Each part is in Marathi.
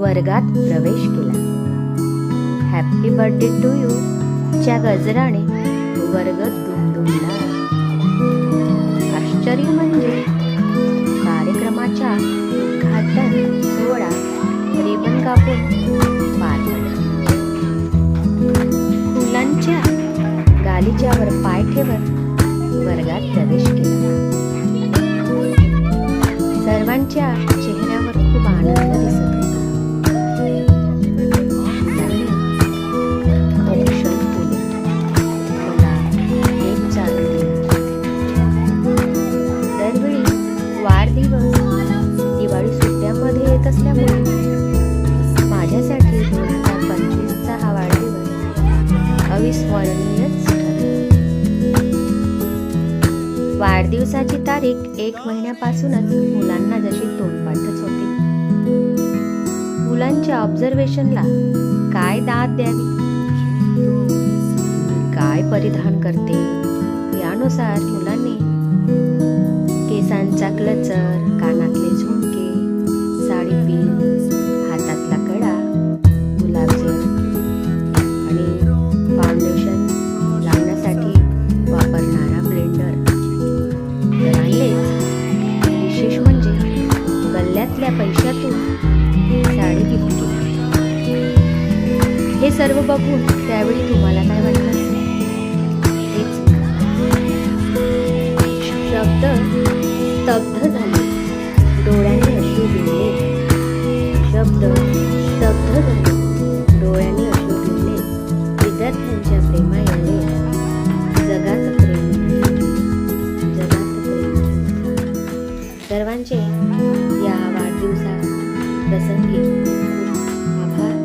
वर्गात प्रवेश केला. हॅपी बर्थडे टू यू च्या गजराने वर्ग दुमदुमला. आश्चर्य म्हणजे कार्यक्रमाच्या उद्घाटन सोहळा रिबन कापून पार पडला मुलांच्या गालिच्यावर पाय ठेवत वर्गात प्रवेश केला. सर्वांच्या चेहऱ्यावर खूप आनंद दिवस दिवाळी सुट्ट्यामध्ये येत असल्यामुळे माझ्यासाठी दोन हजार पंचवीसचा हा वाढदिवस अविस्मरणीयच ठरला. वाढदिवसाची तारीख एक महिन्यापासूनच मुलांना जशी तोंडपाठच होती. मुलांच्या ऑब्झर्वेशनला काय दाद द्यावी? काय परिधान करते? यानुसार मुलांनी केसांचा क्लचर कानातले झुमके साडी पिन हातातला कडा गुलाबजल आणि फाउंडेशन लावण्यासाठी वापरणारा ब्लेंडर. तर विशेष म्हणजे गल्ल्यातल्या पैशातून साडी गिफ्ट हे सर्व बघून त्यावेळी तुम्हाला काय वाटलं? स्तब्ध झाले. डोळ्याने अश्रू भिजले शब्द स्तब्ध झाले. डोळ्याने अश्रू भिजले विद्यार्थ्यांच्या प्रेमा एवढे जगात प्रेम जगात प्रेम सर्वांचे या वाढदिवसा प्रसंगी आभार.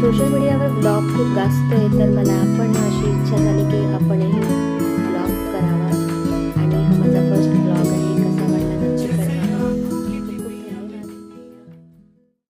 सोशल मीडियावर ब्लॉग खूप गाजतोय तर मला पण अशी इच्छा झाली की